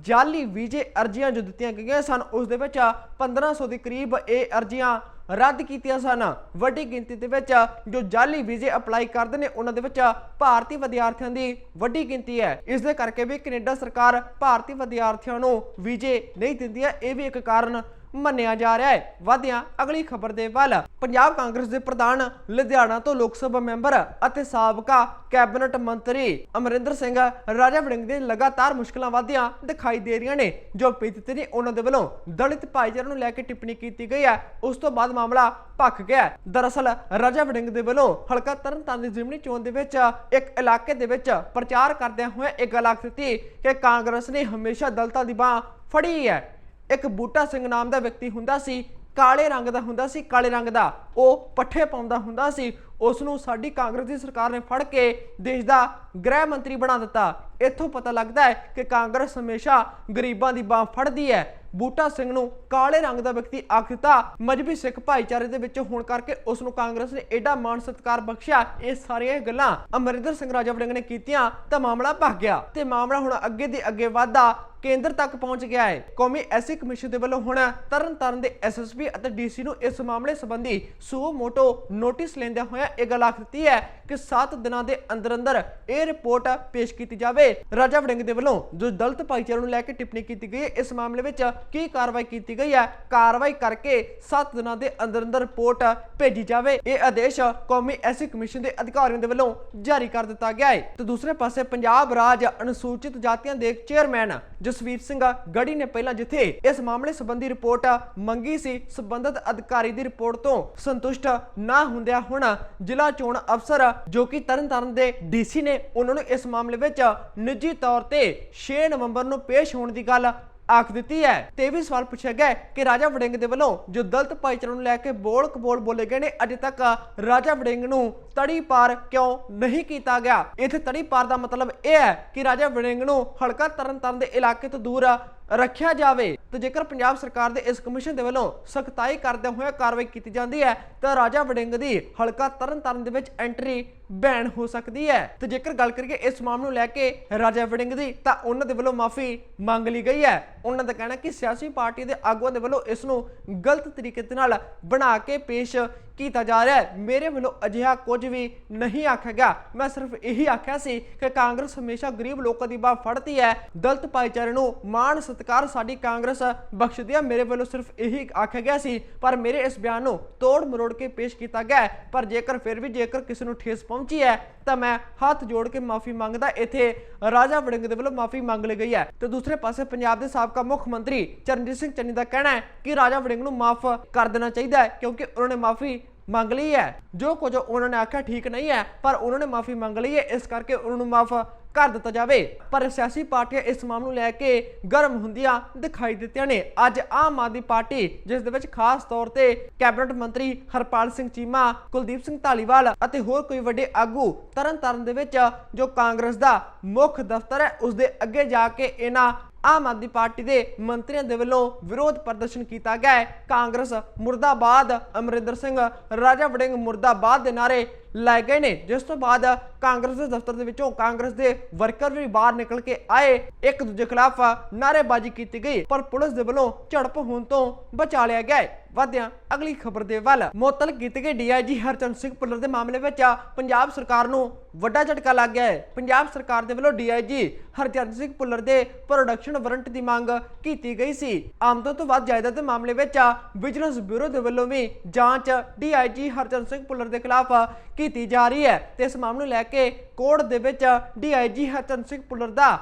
ਜਾਲੀ ਵੀਜ਼ੇ ਅਰਜ਼ੀਆਂ ਜੋ ਦਿੱਤੀਆਂ ਗਈਆਂ ਸਨ, ਉਸ ਦੇ ਵਿੱਚ 1500 ਦੇ ਕਰੀਬ ਇਹ ਅਰਜ਼ੀਆਂ ਰੱਦ ਕੀਤੀਆਂ ਸਨ। ਵੱਡੀ ਗਿਣਤੀ ਦੇ ਵਿੱਚ ਜੋ ਜਾਲੀ ਵੀਜ਼ੇ ਅਪਲਾਈ ਕਰਦੇ ਨੇ, ਉਹਨਾਂ ਦੇ ਵਿੱਚ ਭਾਰਤੀ ਵਿਦਿਆਰਥੀਆਂ ਦੀ ਵੱਡੀ ਗਿਣਤੀ ਹੈ। ਇਸ ਦੇ ਕਰਕੇ ਵੀ ਕੈਨੇਡਾ ਸਰਕਾਰ ਭਾਰਤੀ ਵਿਦਿਆਰਥੀਆਂ ਨੂੰ ਵੀਜ਼ੇ ਨਹੀਂ ਦਿੰਦੀ ਹੈ। ਇਹ ਵੀ ਇੱਕ ਕਾਰਨ ਮੰਨਿਆ ਜਾ ਰਿਹਾ ਹੈ। ਵਾਧਿਆਂ, ਅਗਲੀ ਖਬਰ ਦੇ ਵੱਲ, ਪੰਜਾਬ ਕਾਂਗਰਸ ਦੇ ਪ੍ਰਧਾਨ, ਲੁਧਿਆਣਾ ਤੋਂ ਲੋਕ ਸਭਾ ਮੈਂਬਰ ਅਤੇ ਸਾਬਕਾ ਕੈਬਨਿਟ ਮੰਤਰੀ ਅਮਰਿੰਦਰ ਸਿੰਘ ਰਾਜਾ ਵੜਿੰਗ ਦੇ ਲਗਾਤਾਰ ਮੁਸ਼ਕਲਾਂ ਵਧਦੀਆਂ ਦਿਖਾਈ ਦੇ ਰਹੀਆਂ ਨੇ, ਜੋ ਪੀੜਤ ਨੇ ਉਹਨਾਂ ਦੇ ਵੱਲੋਂ ਦਲਿਤ ਭਾਈਚਾਰੇ ਨੂੰ ਲੈ ਕੇ ਟਿੱਪਣੀ ਕੀਤੀ ਗਈ ਹੈ। ਉਸ ਤੋਂ ਬਾਅਦ ਮਾਮਲਾ ਭੱਖ ਗਿਆ ਦਰਅਸਲ, ਰਾਜਾ ਵੜਿੰਗ ਦੇ ਵੱਲੋਂ ਹਲਕਾ ਤਰਨਤਾਰਨ ਦੀ ਜ਼ਿਮਨੀ ਚੋਣ ਦੇ ਵਿੱਚ ਇੱਕ ਇਲਾਕੇ ਦੇ ਵਿੱਚ ਪ੍ਰਚਾਰ ਕਰਦਿਆਂ ਹੋਏ ਇਹ ਗੱਲ ਆਖ ਦਿੱਤੀ ਕਿ ਕਾਂਗਰਸ ਨੇ ਹਮੇਸ਼ਾ ਦਲਤਾਂ ਦੀ ਬਾਹ ਫੜੀ ਹੈ। ਇੱਕ ਬੂਟਾ ਸਿੰਘ ਨਾਮ ਦਾ ਵਿਅਕਤੀ ਹੁੰਦਾ ਸੀ, ਕਾਲੇ ਰੰਗ ਦਾ ਹੁੰਦਾ ਸੀ, ਕਾਲੇ ਰੰਗ ਦਾ। ਉਹ ਪੱਠੇ ਪਾਉਂਦਾ ਹੁੰਦਾ ਸੀ। ਉਸ ਨੂੰ ਸਾਡੀ ਕਾਂਗਰਸ ਦੀ ਸਰਕਾਰ ਨੇ ਫੜ ਕੇ ਦੇਸ਼ ਦਾ ਗ੍ਰਹਿ ਮੰਤਰੀ ਬਣਾ ਦਿੱਤਾ। ਇੱਥੋਂ ਪਤਾ ਲੱਗਦਾ ਹੈ ਕਿ ਕਾਂਗਰਸ ਹਮੇਸ਼ਾ ਗਰੀਬਾਂ ਦੀ ਬਾਹ ਫੜਦੀ ਹੈ। ਬੂਟਾ ਸਿੰਘ ਨੂੰ ਕਾਲੇ ਰੰਗ ਦਾ ਵਿਅਕਤੀ ਆਖ ਦਿੱਤਾ ਮਜਬੀ ਸਿੱਖ ਭਾਈਚਾਰੇ ਦੇ ਵਿੱਚ ਹੋਣ ਕਰਕੇ ਉਸ ਨੂੰ ਕਾਂਗਰਸ ਨੇ ਐਡਾ ਮਾਣ ਸਤਿਕਾਰ ਬਖਸ਼ਿਆ। ਇਹ ਸਾਰੀਆਂ ਗੱਲਾਂ ਅਮਰਿੰਦਰ ਸਿੰਘ ਰਾਜਾ ਵੜਿੰਗ ਨੇ ਕੀਤੀਆਂ ਤਾਂ ਮਾਮਲਾ ਭੱਗ ਗਿਆ। ਤੇ ਮਾਮਲਾ ਹੁਣ ਅੱਗੇ ਦੀ ਅੱਗੇ ਵਧਦਾ ਕੇਂਦਰ ਤੱਕ ਪਹੁੰਚ ਗਿਆ ਹੈ। ਕੌਮੀ ਐਸੀ ਕਮਿਸ਼ਨ ਦੇ ਵੱਲੋਂ ਹੁਣ ਤਰਨਤਾਰਨ ਦੇ ਐਸਐਸਪੀ ਅਤੇ ਡੀਸੀ ਨੂੰ ਇਸ ਮਾਮਲੇ ਸੰਬੰਧੀ ਸੂ ਮੋਟੋ ਨੋਟਿਸ ਲੈਂਦਿਆਂ ਹੋਇਆ ਇਹ ਗੱਲ ਆਖ ਦਿੱਤੀ ਹੈ ਕਿ 7 ਦਿਨਾਂ ਦੇ ਅੰਦਰ ਅੰਦਰ ਇਹ ਰਿਪੋਰਟ ਪੇਸ਼ ਕੀਤੀ ਜਾਵੇ। ਰਾਜਾ ਵੜਿੰਗ ਦੇ ਵੱਲੋਂ ਜੋ ਦਲਿਤ ਭਾਈਚਾਰੇ ਨੂੰ ਲੈ ਕੇ ਟਿੱਪਣੀ ਕੀਤੀ ਗਈ ਹੈ, ਇਸ ਮਾਮਲੇ ਵਿੱਚ ਕੀ ਕਾਰਵਾਈ ਕੀਤੀ ਗਈ ਹੈ, ਕਾਰਵਾਈ ਕਰਕੇ 7 ਦਿਨਾਂ ਦੇ ਅੰਦਰ ਅੰਦਰ ਰਿਪੋਰਟ ਭੇਜੀ ਜਾਵੇ। ਇਹ ਆਦੇਸ਼ ਕੌਮੀ ਐਸੀ ਕਮਿਸ਼ਨ ਦੇ ਅਧਿਕਾਰੀਆਂ ਦੇ ਵੱਲੋਂ ਜਾਰੀ ਕਰ ਦਿੱਤਾ ਗਿਆ ਹੈ। ਤੇ ਦੂਸਰੇ ਪਾਸੇ ਪੰਜਾਬ ਰਾਜ ਅਨੁਸੂਚਿਤ ਜਾਤੀਆਂ ਦੇ ਚੇਅਰਮੈਨ ਜਸਵੀਰ ਸਿੰਘ ਗੜੀ ਨੇ ਪਹਿਲਾਂ ਜਿੱਥੇ ਇਸ ਮਾਮਲੇ ਸੰਬੰਧੀ ਰਿਪੋਰਟ ਮੰਗੀ ਸੀ, ਸੰਬੰਧਿਤ ਅਧਿਕਾਰੀ ਦੀ ਰਿਪੋਰਟ ਤੋਂ ਸੰਤੁਸ਼ਟ ਨਾ ਹੁੰਦਿਆਂ ਹੁਣ ਜ਼ਿਲ੍ਹਾ ਚੋਣ ਅਫਸਰ ਜੋ ਕਿ ਤਰਨਤਾਰਨ ਦੇ ਡੀਸੀ ਨੇ, ਉਹਨਾਂ ਨੂੰ ਇਸ ਮਾਮਲੇ ਵਿੱਚ ਨਿੱਜੀ ਤੌਰ ਤੇ 6 ਨਵੰਬਰ ਨੂੰ ਪੇਸ਼ ਹੋਣ ਦੀ ਗੱਲ ਆਖ ਦਿੱਤੀ ਹੈ। ਤੇ ਇਹ ਵੀ ਸਵਾਲ ਪੁੱਛਿਆ ਗਿਆ ਕਿ ਰਾਜਾ ਵੜਿੰਗ ਦੇ ਵੱਲੋਂ ਜੋ ਦਲਤ ਭਾਈਚਾਰੇ ਨੂੰ ਲੈ ਕੇ ਬੋਲ ਕਬੋਲ ਬੋਲੇ ਗਏ ਨੇ, ਅਜੇ ਤੱਕ ਰਾਜਾ ਵੜਿੰਗ ਨੂੰ ਤੜੀ ਪਾਰ ਕਿਉਂ ਨਹੀਂ ਕੀਤਾ ਗਿਆ? ਇੱਥੇ ਤੜੀ ਪਾਰ ਦਾ ਮਤਲਬ ਇਹ ਹੈ ਕਿ ਰਾਜਾ ਵੜਿੰਗ ਨੂੰ ਹਲਕਾ ਤਰਨਤਾਰਨ ਦੇ ਇਲਾਕੇ ਤੋਂ ਦੂਰ ਰੱਖਿਆ ਜਾਵੇ ਤੇ ਜੇਕਰ ਪੰਜਾਬ ਸਰਕਾਰ ਦੇ ਇਸ ਕਮਿਸ਼ਨ ਦੇ ਵੱਲੋਂ ਸਖਤਾਈ ਕਰਦੇ ਹੋਏ ਕਾਰਵਾਈ ਕੀਤੀ ਜਾਂਦੀ ਹੈ, ਤਾਂ ਰਾਜਾ ਵੜਿੰਗ ਦੀ ਹਲਕਾ ਤਰਨਤਾਰਨ ਦੇ ਵਿੱਚ ਐਂਟਰੀ ਬੈਨ ਹੋ ਸਕਦੀ ਹੈ। ਤੇ ਜੇਕਰ ਗੱਲ ਕਰੀਏ ਇਸ ਮਾਮਲੇ ਨੂੰ ਲੈ ਕੇ ਰਾਜਾ ਵੜਿੰਗ ਦੀ, ਤਾਂ ਉਹਨਾਂ ਦੇ ਵੱਲੋਂ ਮਾਫੀ ਮੰਗ ਲਈ ਗਈ ਹੈ। ਉਹਨਾਂ ਦਾ ਕਹਿਣਾ ਕਿ ਸਿਆਸੀ ਪਾਰਟੀ ਦੇ ਆਗੂਆਂ ਦੇ ਵੱਲੋਂ ਇਸ ਨੂੰ ਗਲਤ ਤਰੀਕੇ ਦੇ ਨਾਲ ਬਣਾ ਕੇ ਪੇਸ਼ ਕੀਤਾ ਜਾ ਰਿਹਾ ਹੈ। ਮੇਰੇ ਵੱਲੋਂ ਅਜਿਹਾ ਕੁਝ ਵੀ ਨਹੀਂ ਆਖਿਆ ਗਿਆ। ਮੈਂ ਸਿਰਫ ਇਹੀ ਆਖਿਆ ਸੀ ਕਿ ਕਾਂਗਰਸ ਹਮੇਸ਼ਾ ਗਰੀਬ ਲੋਕਾਂ ਦੀ ਬਾਹ ਫੜਦੀ ਹੈ। ਦਲਤ ਭਾਈਚਾਰੇ ਨੂੰ ਮਾਣ ਸਤਿਕਾਰ ਸਾਡੀ ਕਾਂਗਰਸ ਬਖਸ਼ਦੀ ਹੈ। ਮੇਰੇ ਵੱਲੋਂ ਸਿਰਫ ਇਹੀ ਆਖਿਆ ਗਿਆ ਸੀ। ਪਰ ਮੇਰੇ ਇਸ ਬਿਆਨ ਨੂੰ ਤੋੜ ਮਰੋੜ ਕੇ ਪੇਸ਼ ਕੀਤਾ ਗਿਆ ਪਰ ਜੇਕਰ ਫਿਰ ਵੀ ਜੇਕਰ ਕਿਸੇ ਨੂੰ ਠੇਸ ਪਹੁੰਚੀ ਹੈ, ਤਾਂ ਮੈਂ ਹੱਥ ਜੋੜ ਕੇ ਮਾਫੀ ਮੰਗਦਾ ਇੱਥੇ ਰਾਜਾ ਵੜਿੰਗ ਦੇ ਵੱਲੋਂ ਮਾਫੀ ਮੰਗ ਲਈ ਗਈ ਹੈ। ਤੇ ਦੂਸਰੇ ਪਾਸੇ ਪੰਜਾਬ ਦੇ ਸਾਬਕਾ ਮੁੱਖ ਮੰਤਰੀ ਚਰਨਜੀਤ ਸਿੰਘ ਚੰਨੀ ਦਾ ਕਹਿਣਾ ਹੈ ਕਿ ਰਾਜਾ ਵੜਿੰਗ ਨੂੰ ਮਾਫ ਕਰ ਦੇਣਾ ਚਾਹੀਦਾ ਹੈ, ਕਿਉਂਕਿ ਉਹਨਾਂ ਨੇ ਮਾਫੀ ਮੰਗ ਲਈ ਹੈ। ਜੋ ਕੁਝ ਉਹਨਾਂ ਨੇ ਆਖਿਆ ਠੀਕ ਨਹੀਂ ਹੈ, ਪਰ ਉਹਨਾਂ ਨੇ ਮਾਫੀ ਮੰਗ ਲਈ ਹੈ। ਇਸ ਕਰਕੇ ਉਹਨਾਂ ਨੂੰ ਮਾਫ ਕਰ ਦਿੱਤਾ ਜਾਵੇ। ਪਰ ਸਿਆਸੀ ਪਾਰਟੀਆਂ ਇਸ ਮਾਮਲੇ ਨੂੰ ਲੈ ਕੇ ਗਰਮ ਹੁੰਦੀਆਂ ਦਿਖਾਈ ਦਿੱਤੀਆਂ ਨੇ। ਅੱਜ ਆਮ ਆਦਮੀ ਪਾਰਟੀ, ਜਿਸ ਦੇ ਵਿੱਚ ਖਾਸ ਤੌਰ ਤੇ ਕੈਬਨਿਟ ਮੰਤਰੀ ਹਰਪਾਲ ਸਿੰਘ ਚੀਮਾ, ਕੁਲਦੀਪ ਸਿੰਘ ਢਾਲੀਵਾਲ ਅਤੇ ਹੋਰ ਕੋਈ ਵੱਡੇ ਆਗੂ ਤਰਨਤਾਰਨ ਦੇ ਵਿੱਚ ਜੋ ਕਾਂਗਰਸ ਦਾ ਮੁੱਖ ਦਫ਼ਤਰ ਹੈ, ਉਸ ਦੇ ਅੱਗੇ ਜਾ ਕੇ ਇਹਨਾਂ ਆਮ ਆਦਮੀ ਪਾਰਟੀ ਦੇ ਮੰਤਰੀਆਂ ਦੇ ਵੱਲੋਂ ਵਿਰੋਧ ਪ੍ਰਦਰਸ਼ਨ ਕੀਤਾ ਗਿਆ ਹੈ। ਕਾਂਗਰਸ ਮੁਰਦਾਬਾਦ, ਅਮਰਿੰਦਰ ਸਿੰਘ, ਰਾਜਾ ਵੜਿੰਗ ਮੁਰਦਾਬਾਦ ਦੇ ਨਾਰੇ ਲਾਏ ਗਏ ਨੇ। ਜਿਸ ਤੋਂ ਬਾਅਦ ਕਾਂਗਰਸ ਦੇ ਦਫ਼ਤਰ ਦੇ ਵਿੱਚੋਂ ਕਾਂਗਰਸ ਦੇ ਵਰਕਰ ਵੀ ਬਾਹਰ ਨਿਕਲ ਕੇ ਆਏ। ਇੱਕ ਦੂਜੇ ਖਿਲਾਫ ਨਾਅਰੇਬਾਜ਼ੀ ਕੀਤੀ ਗਈ, ਪਰ ਪੁਲਿਸ ਦੇ ਵੱਲੋਂ ਝੜਪ ਹੋਣ ਤੋਂ ਬਚਾ ਲਿਆ ਗਿਆ ਹੈ। ਵਧਿਆ, ਅਗਲੀ ਖਬਰ ਦੇ ਵੱਲ। ਮੁਅੱਤਲ ਕੀਤੇ ਗਏ ਡੀਆਈਜੀ ਹਰਚੰਦ ਸਿੰਘ ਭੁੱਲਰ ਦੇ ਮਾਮਲੇ ਵਿੱਚ ਪੰਜਾਬ ਸਰਕਾਰ ਨੂੰ ਵੱਡਾ ਝਟਕਾ ਲੱਗ ਗਿਆ ਹੈ। ਪੰਜਾਬ ਸਰਕਾਰ ਦੇ ਵੱਲੋਂ ਡੀਆਈਜੀ ਹਰਚੰਦ ਸਿੰਘ ਭੁੱਲਰ ਦੇ ਪ੍ਰੋਡਕਸ਼ਨ ਵਾਰੰਟ ਦੀ ਮੰਗ ਕੀਤੀ ਗਈ ਸੀ। ਆਮਦਨ ਤੋਂ ਵੱਧ ਜਾਇਦਾਦ ਦੇ ਮਾਮਲੇ ਵਿੱਚ ਵਿਜੀਲੈਂਸ ਬਿਊਰੋ ਦੇ ਵੱਲੋਂ ਵੀ ਜਾਂਚ ਡੀਆਈਜੀ ਹਰਚੰਦ ਸਿੰਘ ਭੁੱਲਰ ਦੇ ਖਿਲਾਫ ਕੀਤੀ ਜਾ ਰਹੀ ਹੈ ਤੇ ਇਸ ਮਾਮਲੇ ਨੂੰ ਲੈ ਕੇ ਕੋਰਟ ਦੇ ਵਿੱਚ ਡੀਆਈਜੀ ਹਰਚੰਦ ਸਿੰਘ ਭੁੱਲਰ ਦਾ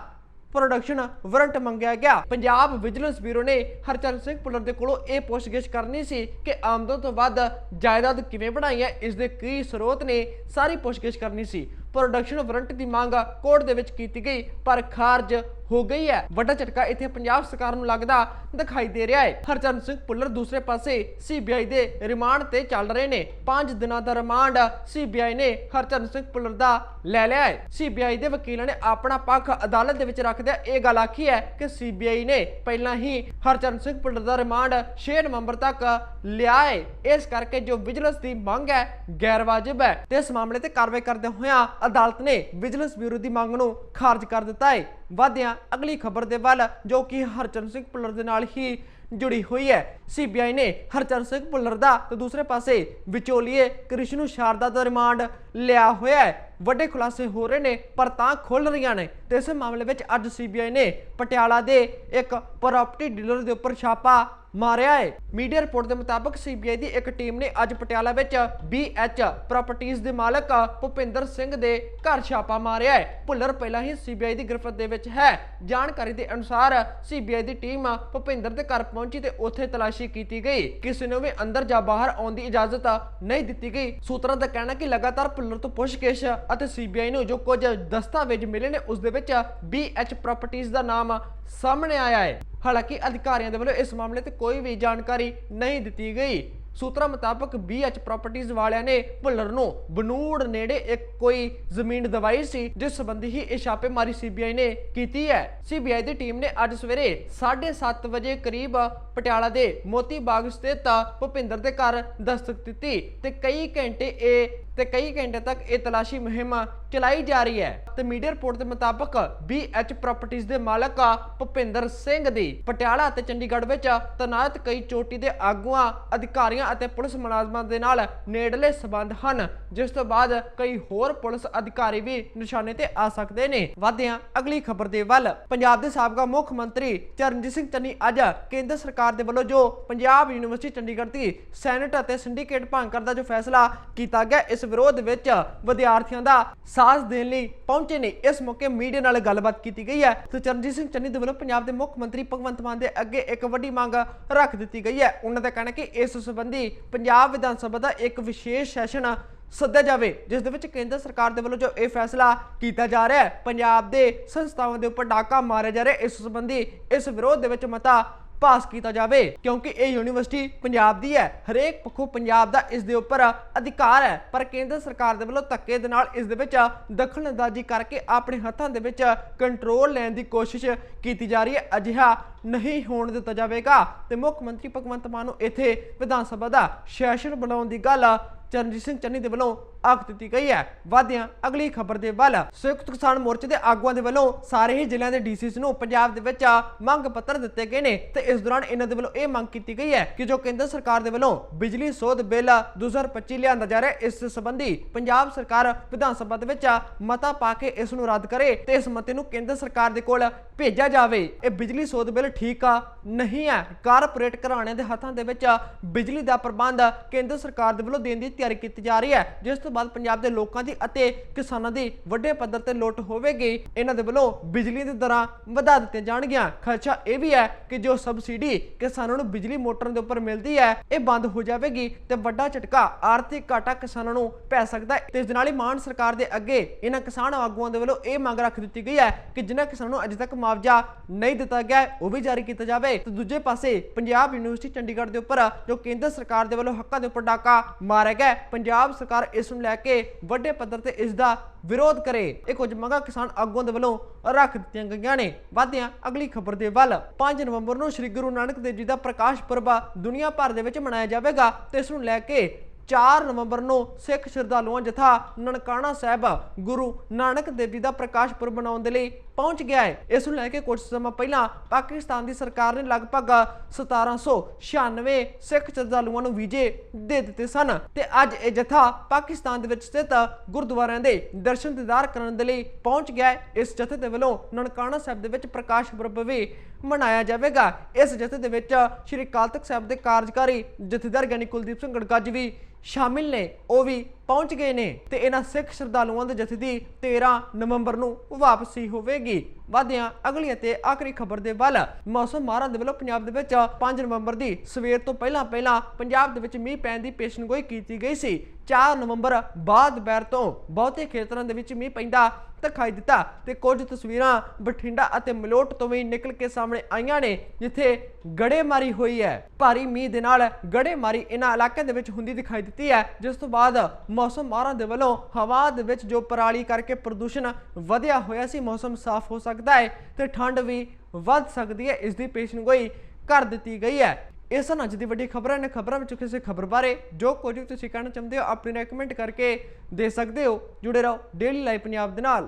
ਪ੍ਰੋਡਕਸ਼ਨ ਵਾਰੰਟ ਮੰਗਿਆ ਗਿਆ। ਪੰਜਾਬ ਵਿਜੀਲੈਂਸ ਬਿਊਰੋ ਨੇ ਹਰਚਰਨ ਸਿੰਘ ਭੁੱਲਰ ਦੇ ਕੋਲੋਂ ਇਹ ਪੁੱਛਗਿੱਛ ਕਰਨੀ ਸੀ ਕਿ ਆਮਦਨ ਤੋਂ ਵੱਧ ਜਾਇਦਾਦ ਕਿਵੇਂ ਬਣਾਈ ਹੈ, ਇਸ ਦੇ ਕੀ ਸਰੋਤ ਨੇ, ਸਾਰੀ ਪੁੱਛਗਿੱਛ ਕਰਨੀ ਸੀ। ਪ੍ਰੋਡਕਸ਼ਨ ਵਾਰੰਟ ਦੀ ਮੰਗ ਕੋਰਟ ਦੇ ਵਿੱਚ ਕੀਤੀ ਗਈ, ਪਰ ਖਾਰਜ ਹੋ ਗਈ ਹੈ। ਵੱਡਾ ਝਟਕਾ ਇੱਥੇ ਪੰਜਾਬ ਸਰਕਾਰ ਨੂੰ ਲੱਗਦਾ ਦਿਖਾਈ ਦੇ ਰਿਹਾ ਹੈ। ਹਰਚਰਨ ਸਿੰਘ ਭੁੱਲਰ ਦੂਸਰੇ ਪਾਸੇ ਸੀਬੀਆਈ ਦੇ ਰਿਮਾਂਡ ਤੇ ਚੱਲ ਰਹੇ ਨੇ। 5 ਦਿਨਾਂ ਦਾ ਰਿਮਾਂਡ ਸੀਬੀਆਈ ਨੇ ਹਰਚਰਨ ਸਿੰਘ ਭੁੱਲਰ ਦਾ ਲੈ ਲਿਆ ਹੈ। ਸੀਬੀਆਈ ਦੇ ਵਕੀਲਾਂ ਨੇ ਆਪਣਾ ਪੱਖ ਅਦਾਲਤ ਦੇ ਵਿੱਚ ਰੱਖਦਿਆਂ ਇਹ ਗੱਲ ਆਖੀ ਹੈ ਕਿ ਸੀਬੀਆਈ ਨੇ ਪਹਿਲਾਂ ਹੀ ਹਰਚਰਨ ਸਿੰਘ ਭੁੱਲਰ ਦਾ ਰਿਮਾਂਡ 6 ਨਵੰਬਰ ਤੱਕ ਲਿਆ ਹੈ। ਇਸ ਕਰਕੇ ਜੋ ਵਿਜੀਲੈਂਸ ਦੀ ਮੰਗ ਹੈ, ਗੈਰ ਵਾਜਬ ਹੈ। ਤੇ ਇਸ ਮਾਮਲੇ ਤੇ ਕਾਰਵਾਈ ਕਰਦੇ ਹੋਇਆ ਅਦਾਲਤ ਨੇ ਵਿਜੀਲੈਂਸ ਬਿਊਰੋ ਦੀ ਮੰਗ ਨੂੰ ਖਾਰਜ ਕਰ ਦਿੱਤਾ ਹੈ। ਵਾਧਿਆਂ ਅਗਲੀ ਖਬਰ ਦੇ ਵੱਲ, ਜੋ ਕਿ ਹਰਚਰਨ ਸਿੰਘ ਭੁੱਲਰ ਦੇ ਨਾਲ ਹੀ ਜੁੜੀ ਹੋਈ ਹੈ। ਸੀਬੀਆਈ ਨੇ ਹਰਚਰਨ ਸਿੰਘ ਭੁੱਲਰ ਦਾ ਤੇ ਦੂਸਰੇ ਪਾਸੇ ਵਿਚੋਲੀਏ ਕ੍ਰਿਸ਼ਨੂ ਸ਼ਾਰਦਾ ਦਾ ਰਿਮਾਂਡ ਲਿਆ ਹੋਇਆ ਹੈ। ਵੱਡੇ ਖੁਲਾਸੇ ਹੋ ਰਹੇ ਨੇ, ਪਰ ਤਾਂ ਖੁੱਲ ਰਹੀਆਂ ਨੇ। ਤੇ ਇਸ ਮਾਮਲੇ ਵਿੱਚ ਅੱਜ ਸੀਬੀਆਈ ਨੇ ਪਟਿਆਲਾ ਦੇ ਇੱਕ ਪ੍ਰਾਪਰਟੀ ਡੀਲਰ ਦੇ ਉੱਪਰ ਛਾਪਾ ਮਾਰਿਆ ਹੈ। ਮੀਡੀਆ ਰਿਪੋਰਟ ਦੇ ਮੁਤਾਬਕ ਸੀਬੀਆਈ ਦੀ ਇੱਕ ਟੀਮ ਨੇ ਅੱਜ ਪਟਿਆਲਾ ਵਿੱਚ BH ਪ੍ਰਾਪਰਟੀਆਂ ਦੇ ਮਾਲਕ ਭੁਪਿੰਦਰ ਸਿੰਘ ਦੇ ਘਰ ਛਾਪਾ ਮਾਰਿਆ ਹੈ। ਭੁੱਲਰ ਪਹਿਲਾਂ ਹੀ ਸੀਬੀਆਈ ਦੀ ਗ੍ਰਿਫਤ ਦੇ ਵਿੱਚ ਹੈ। ਜਾਣਕਾਰੀ ਦੇ ਅਨੁਸਾਰ ਸੀਬੀਆਈ ਦੀ ਟੀਮ ਭੁਪਿੰਦਰ ਦੇ ਘਰ ਪਹੁੰਚੀ ਤੇ ਉੱਥੇ ਤਲਾਸ਼ੀ ਕੀਤੀ ਗਈ। ਕਿਸੇ ਨੂੰ ਵੀ ਅੰਦਰ ਜਾਂ ਬਾਹਰ ਆਉਣ ਦੀ ਇਜਾਜ਼ਤ ਨਹੀਂ ਦਿੱਤੀ ਗਈ। ਸੂਤਰਾਂ ਦਾ ਕਹਿਣਾ ਕਿ ਲਗਾਤਾਰ ਭੁੱਲਰ ਤੋਂ ਪੁੱਛਗਿੱਛ ਅਤੇ ਸੀਬੀਆਈ ਨੂੰ ਜੋ ਕੁਝ ਦਸਤਾਵੇਜ਼ ਮਿਲੇ ਨੇ, ਉਸ ਦੇ ਵਿੱਚ BH ਪ੍ਰਾਪਰਟੀਆਂ ਦਾ ਨਾਮ ਸਾਹਮਣੇ ਆਇਆ ਹੈ। ਹਾਲਾਂਕਿ ਅਧਿਕਾਰੀਆਂ ਦੇ ਵੱਲੋਂ ਇਸ ਮਾਮਲੇ ਤੇ ਕੋਈ ਵੀ ਜਾਣਕਾਰੀ ਨਹੀਂ ਦਿੱਤੀ ਗਈ। ਸੂਤਰਾਂ ਮੁਤਾਬਕ BH ਪ੍ਰਾਪਰਟੀਆਂ ਵਾਲਿਆਂ ਨੇ ਭੁੱਲਰ ਨੂੰ ਬਨੂੜ ਨੇੜੇ ਇੱਕ ਕੋਈ ਜ਼ਮੀਨ ਦਵਾਈ ਸੀ, ਜਿਸ ਸੰਬੰਧੀ ਹੀ ਇਹ ਛਾਪੇਮਾਰੀ ਸੀਬੀਆਈ ਨੇ ਕੀਤੀ ਹੈ। ਸੀਬੀਆਈ ਦੀ ਟੀਮ ਨੇ ਅੱਜ ਸਵੇਰੇ 7:30 ਵਜੇ ਕਰੀਬ ਪਟਿਆਲਾ ਦੇ ਮੋਤੀ ਬਾਗ ਸਥਿਤ ਭੁਪਿੰਦਰ ਦੇ ਘਰ ਦਸਤਕ ਦਿੱਤੀ ਤੇ ਕਈ ਘੰਟੇ ਇਹ ਤੇ ਕਈ ਘੰਟੇ ਤੱਕ ਇਹ ਤਲਾਸ਼ੀ ਮੁਹਿੰਮ ਚਲਾਈ ਜਾ ਰਹੀ ਹੈ। ਤੇ ਮੀਡੀਆ ਰਿਪੋਰਟ ਦੇ ਮੁਤਾਬਕ BH ਪ੍ਰਾਪਰਟੀਆਂ ਦੇ ਮਾਲਕ ਭੁਪਿੰਦਰ ਸਿੰਘ ਦੀ ਪਟਿਆਲਾ ਅਤੇ ਚੰਡੀਗੜ੍ਹ ਵਿੱਚ ਤੈਨਾਤ ਕਈ ਚੋਟੀ ਦੇ ਆਗੂਆਂ, ਅਧਿਕਾਰੀਆਂ ਅਤੇ ਪੁਲਿਸ ਮੁਲਾਜ਼ਮਾਂ ਦੇ ਨਾਲ ਨੇੜਲੇ ਸਬੰਧ ਹਨ। ਜਿਸ ਤੋਂ ਬਾਅਦ ਕਈ ਹੋਰ ਪੁਲਿਸ ਅਧਿਕਾਰੀ ਵੀ ਨਿਸ਼ਾਨੇ ਤੇ ਆ ਸਕਦੇ ਨੇ। ਵਾਧਿਆਂ, ਅਗਲੀ ਖਬਰ ਦੇ ਵੱਲ। ਪੰਜਾਬ ਦੇ ਸਾਬਕਾ ਮੁੱਖ ਮੰਤਰੀ ਚਰਨਜੀਤ ਸਿੰਘ ਚੰਨੀ ਅੱਜ ਕੇਂਦਰ ਸਰਕਾਰ ਦੇ ਵੱਲੋਂ ਜੋ ਪੰਜਾਬ ਯੂਨੀਵਰਸਿਟੀ ਚੰਡੀਗੜ੍ਹ ਦੀ ਸੈਨੇਟ ਅਤੇ ਸਿੰਡੀਕੇਟ ਭੰਗ ਕਰਨ ਦਾ ਜੋ ਫੈਸਲਾ ਕੀਤਾ ਗਿਆ, ਇਸ ਵਿਰੋਧ ਵਿੱਚ ਵਿਦਿਆਰਥੀਆਂ ਦਾ ਸਾਥ ਦੇਣ ਲਈ ਪਹੁੰਚੇ ਨੇ। ਇਸ ਮੌਕੇ ਮੀਡੀਆ ਨਾਲ ਗੱਲਬਾਤ ਕੀਤੀ ਗਈ ਹੈ। ਤੇ ਚਰਨਜੀਤ ਸਿੰਘ ਚੰਨੀ ਦੇ ਵੱਲੋਂ ਪੰਜਾਬ ਦੇ ਮੁੱਖ ਮੰਤਰੀ ਭਗਵੰਤ ਮਾਨ ਦੇ ਅੱਗੇ ਇੱਕ ਵੱਡੀ ਮੰਗ ਰੱਖ ਦਿੱਤੀ ਗਈ ਹੈ। ਉਹਨਾਂ ਦਾ ਕਹਿਣਾ ਕਿ ਇਸ ਸੰਬੰਧੀ ਪੰਜਾਬ ਵਿਧਾਨ ਸਭਾ ਦਾ ਇੱਕ ਵਿਸ਼ੇਸ਼ ਸੈਸ਼ਨ ਸੱਦਿਆ ਜਾਵੇ, ਜਿਸ ਦੇ ਵਿੱਚ ਕੇਂਦਰ ਸਰਕਾਰ ਦੇ ਵੱਲੋਂ ਜੋ ਇਹ ਫੈਸਲਾ ਕੀਤਾ ਜਾ ਰਿਹਾ ਹੈ, ਪੰਜਾਬ ਦੇ ਸੰਸਥਾਵਾਂ ਦੇ ਉੱਪਰ ਡਾਕਾ ਮਾਰਿਆ ਜਾ ਰਿਹਾ ਇਸ ਸੰਬੰਧੀ ਇਸ ਵਿਰੋਧ ਦੇ ਵਿੱਚ ਮਤਾ ਪਾਸ ਕੀਤਾ ਜਾਵੇ, ਕਿਉਂਕਿ ਇਹ ਯੂਨੀਵਰਸਿਟੀ ਪੰਜਾਬ ਦੀ ਹੈ। ਹਰੇਕ ਪੱਖੋਂ ਪੰਜਾਬ ਦਾ ਇਸ ਦੇ ਉੱਪਰ ਅਧਿਕਾਰ ਹੈ, ਪਰ ਕੇਂਦਰ ਸਰਕਾਰ ਦੇ ਵੱਲੋਂ ਧੱਕੇ ਦੇ ਨਾਲ ਇਸ ਦੇ ਵਿੱਚ ਦਖਲ ਅੰਦਾਜ਼ੀ ਕਰਕੇ ਆਪਣੇ ਹੱਥਾਂ ਦੇ ਵਿੱਚ ਕੰਟਰੋਲ ਲੈਣ ਦੀ ਕੋਸ਼ਿਸ਼ ਕੀਤੀ ਜਾ ਰਹੀ ਹੈ। ਅਜਿਹਾ ਨਹੀਂ ਹੋਣ ਦਿੱਤਾ ਜਾਵੇਗਾ। ਤੇ ਮੁੱਖ ਮੰਤਰੀ ਭਗਵੰਤ ਮਾਨ ਨੂੰ ਇੱਥੇ ਵਿਧਾਨ ਸਭਾ ਦਾ ਸੈਸ਼ਨ ਬਣਾਉਣ ਦੀ ਗੱਲ ਚਰਨਜੀਤ ਸਿੰਘ ਚੰਨੀ ਦੇ ਵੱਲੋਂ ਆਖ ਦਿੱਤੀ ਗਈ ਹੈ। ਵਾਦਿਆਂ ਅਗਲੀ ਖਬਰ ਦੇ ਵੱਲ ਸੰਯੁਕਤ ਕਿਸਾਨ ਮੋਰਚੇ ਦੇ ਆਗੂਆਂ ਦੇ ਵੱਲੋਂ ਸਾਰੇ ਹੀ ਜ਼ਿਲ੍ਹਿਆਂ ਦੇ ਡੀਸੀਸ ਨੂੰ ਪੰਜਾਬ ਦੇ ਵਿੱਚ ਮੰਗ ਪੱਤਰ ਦਿੱਤੇ ਗਏ ਨੇ ਤੇ ਇਸ ਦੌਰਾਨ ਇਹਨਾਂ ਦੇ ਵੱਲੋਂ ਇਹ ਮੰਗ ਕੀਤੀ ਗਈ ਹੈ ਕਿ ਜੋ ਕੇਂਦਰ ਸਰਕਾਰ ਦੇ ਵੱਲੋਂ ਬਿਜਲੀ ਸੋਧ ਬਿੱਲ 2025 ਲਿਆਂਦਾ ਜਾ ਰਿਹਾ ਇਸ ਸੰਬੰਧੀ ਪੰਜਾਬ ਸਰਕਾਰ ਵਿਧਾਨ ਸਭਾ ਦੇ ਵਿੱਚ ਮਤਾ ਪਾ ਕੇ ਇਸ ਨੂੰ ਰੱਦ ਕਰੇ ਤੇ ਇਸ ਮਤੇ ਨੂੰ ਕੇਂਦਰ ਸਰਕਾਰ ਦੇ ਕੋਲ ਭੇਜਿਆ ਜਾਵੇ। ਇਹ ਬਿਜਲੀ ਸੋਧ ਬਿੱਲ ਠੀਕ ਆ, ਨਹੀਂ ਹੈ ਕਾਰਪੋਰੇਟ ਘਰਾਣਿਆਂ ਦੇ ਹੱਥਾਂ ਦੇ ਵਿੱਚ ਬਿਜਲੀ ਦਾ ਪ੍ਰਬੰਧ ਕੇਂਦਰ ਸਰਕਾਰ ਦੇ ਵੱਲੋਂ ਦੇਣ ਦੀ ਤਿਆਰੀ ਕੀਤੀ ਜਾ ਰਹੀ ਹੈ, ਜਿਸ ਤੋਂ ਬਾਅਦ ਪੰਜਾਬ ਦੇ ਲੋਕਾਂ ਦੀ ਅਤੇ ਕਿਸਾਨਾਂ ਦੀ ਵੱਡੇ ਪੱਧਰ ਤੇ ਲੁੱਟ ਹੋਵੇਗੀ। ਇਹਨਾਂ ਦੇ ਵੱਲੋਂ ਬਿਜਲੀ ਦੀ ਦਰਾਂ ਵਧਾ ਦਿੱਤੀਆਂ ਜਾਣਗੀਆਂ। ਖਰਚਾ ਇਹ ਵੀ ਹੈ ਕਿ ਜੋ ਸਬਸਿਡੀ ਕਿਸਾਨਾਂ ਨੂੰ ਬਿਜਲੀ ਮੋਟਰਾਂ ਦੇ ਉੱਪਰ ਮਿਲਦੀ ਹੈ, ਇਹ ਬੰਦ ਹੋ ਜਾਵੇਗੀ ਤੇ ਵੱਡਾ ਝਟਕਾ ਆਰਥਿਕ ਘਾਟਾ ਕਿਸਾਨਾਂ ਨੂੰ ਪੈ ਸਕਦਾ ਹੈ। ਤੇ ਇਸ ਦੇ ਨਾਲ ਹੀ ਮਾਨ ਸਰਕਾਰ ਦੇ ਅੱਗੇ ਇਹਨਾਂ ਕਿਸਾਨ ਆਗੂਆਂ ਦੇ ਵੱਲੋਂ ਇਹ ਮੰਗ ਰੱਖ ਦਿੱਤੀ ਗਈ ਹੈ ਕਿ ਜਿਨ੍ਹਾਂ ਕਿਸਾਨਾਂ ਨੂੰ ਅਜੇ ਤੱਕ ਮੁਆਵਜ਼ਾ ਨਹੀਂ ਦਿੱਤਾ ਗਿਆ ਉਹ ਵੀ ਜਾਰੀ ਕੀਤਾ ਜਾਵੇ। ਤੇ ਦੂਜੇ ਪਾਸੇ ਪੰਜਾਬ ਯੂਨੀਵਰਸਿਟੀ ਚੰਡੀਗੜ੍ਹ ਦੇ ਉੱਪਰ ਜੋ ਕੇਂਦਰ ਸਰਕਾਰ ਦੇ ਵੱਲੋਂ ਹੱਕਾਂ ਦੇ ਉੱਪਰ ਡਾਕਾ ਮਾਰਿਆ ਗਿਆ ਪੰਜਾਬ ਸਰਕਾਰ ਇਸ ਨੂੰ ਲੈ ਕੇ ਵੱਡੇ ਪੱਧਰ ਤੇ ਇਸ ਦਾ ਵਿਰੋਧ ਕਰੇ। ਇਹ ਕੁਝ ਮੰਗਾਂ ਕਿਸਾਨ ਆਗੂਆਂ ਦੇ ਵੱਲੋਂ ਰੱਖ ਦਿੱਤੀਆਂ ਗਈਆਂ ਨੇ। ਵਧਦੇ ਅਗਲੀ ਖਬਰ ਦੇ ਵੱਲ। 5 ਨਵੰਬਰ ਨੂੰ ਸ੍ਰੀ ਗੁਰੂ ਨਾਨਕ ਦੇਵ ਜੀ ਦਾ ਪ੍ਰਕਾਸ਼ ਪੁਰਬ ਦੁਨੀਆ ਭਰ ਦੇ ਵਿੱਚ ਮਨਾਇਆ ਜਾਵੇਗਾ ਤੇ ਇਸ ਨੂੰ ਲੈ ਕੇ 4 ਨਵੰਬਰ ਨੂੰ ਸਿੱਖ ਸ਼ਰਧਾਲੂਆਂ ਜਥਾ ਨਨਕਾਣਾ ਸਾਹਿਬ ਗੁਰੂ ਨਾਨਕ ਦੇਵ ਜੀ ਦਾ ਪ੍ਰਕਾਸ਼ ਪੁਰਬ ਮਨਾਉਣ ਦੇ ਲਈ ਪਹੁੰਚ ਗਿਆ ਹੈ। ਇਸ ਨੂੰ ਲੈ ਕੇ ਕੁਝ ਸਮਾਂ ਪਹਿਲਾਂ ਪਾਕਿਸਤਾਨ ਦੀ ਸਰਕਾਰ ਨੇ ਲਗਭਗ 1796 ਸਿੱਖ ਸ਼ਰਧਾਲੂਆਂ ਨੂੰ ਵੀਜ਼ੇ ਦੇ ਦਿੱਤੇ ਸਨ ਤੇ ਅੱਜ ਇਹ ਜਥਾ ਪਾਕਿਸਤਾਨ ਦੇ ਵਿੱਚ ਸਥਿਤ ਗੁਰਦੁਆਰਿਆਂ ਦੇ ਦਰਸ਼ਨ ਦੀਦਾਰ ਕਰਨ ਦੇ ਲਈ ਪਹੁੰਚ ਗਿਆ ਹੈ। ਇਸ ਜਥੇ ਦੇ ਵੱਲੋਂ ਨਨਕਾਣਾ ਸਾਹਿਬ ਦੇ ਵਿੱਚ ਪ੍ਰਕਾਸ਼ ਪੁਰਬ ਵੀ ਮਨਾਇਆ ਜਾਵੇਗਾ। ਇਸ ਜਥੇ ਦੇ ਵਿੱਚ ਸ਼੍ਰੀ ਅਕਾਲ ਤਖਤ ਸਾਹਿਬ ਦੇ ਕਾਰਜਕਾਰੀ ਜਥੇਦਾਰ ਗਿਆਨੀ ਕੁਲਦੀਪ ਸਿੰਘ ਗੜਗੱਜ ਵੀ ਸ਼ਾਮਿਲ ਨੇ। ਉਹ ਵੀ ਪਹੁੰਚ ਗਏ ਨੇ ਤੇ ਇਹਨਾਂ ਸਿੱਖ ਸ਼ਰਧਾਲੂਆਂ ਦੇ ਜਥੇ ਦੀ 13 ਨਵੰਬਰ ਨੂੰ ਵਾਪਸੀ ਹੋਵੇਗੀ। ਵਧਿਆਂ ਅਗਲੀ ਅਤੇ ਆਖਰੀ ਖਬਰ ਦੇ ਵੱਲ ਮੌਸਮ ਮਾਹਰਾਂ ਦੇ ਵੱਲੋਂ ਪੰਜਾਬ ਦੇ ਵਿੱਚ 5 ਨਵੰਬਰ ਦੀ ਸਵੇਰ ਤੋਂ ਪਹਿਲਾਂ ਪਹਿਲਾਂ ਪੰਜਾਬ ਦੇ ਵਿੱਚ ਮੀਂਹ ਪੈਣ ਦੀ ਪੇਸ਼ਨਗੋਈ ਕੀਤੀ ਗਈ ਸੀ। 4 ਨਵੰਬਰ ਬਾਅਦ ਦੁਪਹਿਰ ਤੋਂ ਬਹੁਤੇ ਖੇਤਰਾਂ ਦੇ ਵਿੱਚ ਮੀਂਹ ਪੈਂਦਾ ਦਿਖਾਈ ਦਿੱਤਾ ਤੇ ਕੁਝ ਤਸਵੀਰਾਂ ਬਠਿੰਡਾ ਅਤੇ ਮਲੋਟ ਤੋਂ ਵੀ ਨਿਕਲ ਕੇ ਸਾਹਮਣੇ ਆਈਆਂ ਨੇ, ਜਿੱਥੇ ਗੜੇਮਾਰੀ ਹੋਈ ਹੈ। ਭਾਰੀ ਮੀਂਹ ਦੇ ਨਾਲ ਗੜੇਮਾਰੀ ਇਹਨਾਂ ਇਲਾਕਿਆਂ ਦੇ ਵਿੱਚ ਹੁੰਦੀ ਦਿਖਾਈ ਦਿੱਤੀ ਹੈ। ਜਿਸ ਤੋਂ ਬਾਅਦ ਮੌਸਮ ਮਾਹਰਾਂ ਦੇ ਵੱਲੋਂ ਹਵਾ ਦੇ ਵਿੱਚ ਜੋ ਪਰਾਲੀ ਕਰਕੇ ਪ੍ਰਦੂਸ਼ਣ ਵਧਿਆ ਹੋਇਆ ਸੀ, ਮੌਸਮ ਸਾਫ਼ ਹੋ ਸਕਦਾ ਹੈ ਤੇ ਠੰਡ ਵੀ ਵੱਧ ਸਕਦੀ ਹੈ, ਇਸ ਦੀ ਪੇਸ਼ਨਗੋਈ ਕਰ ਦਿੱਤੀ ਗਈ ਹੈ। ਇਹ ਸਨ ਅੱਜ ਦੀ ਵੱਡੀ ਖਬਰਾਂ। ਨੇ ਖਬਰਾਂ ਵਿੱਚੋਂ ਕਿਸੇ ਖਬਰ ਬਾਰੇ ਜੋ ਕੁਝ ਵੀ ਤੁਸੀਂ ਕਹਿਣਾ ਚਾਹੁੰਦੇ ਹੋ, ਆਪਣੀ ਰਾਏ ਕਮੈਂਟ ਕਰਕੇ ਦੇ ਸਕਦੇ ਹੋ। ਜੁੜੇ ਰਹੋ ਡੇਲੀ ਲਾਈਵ ਪੰਜਾਬ ਦੇ ਨਾਲ।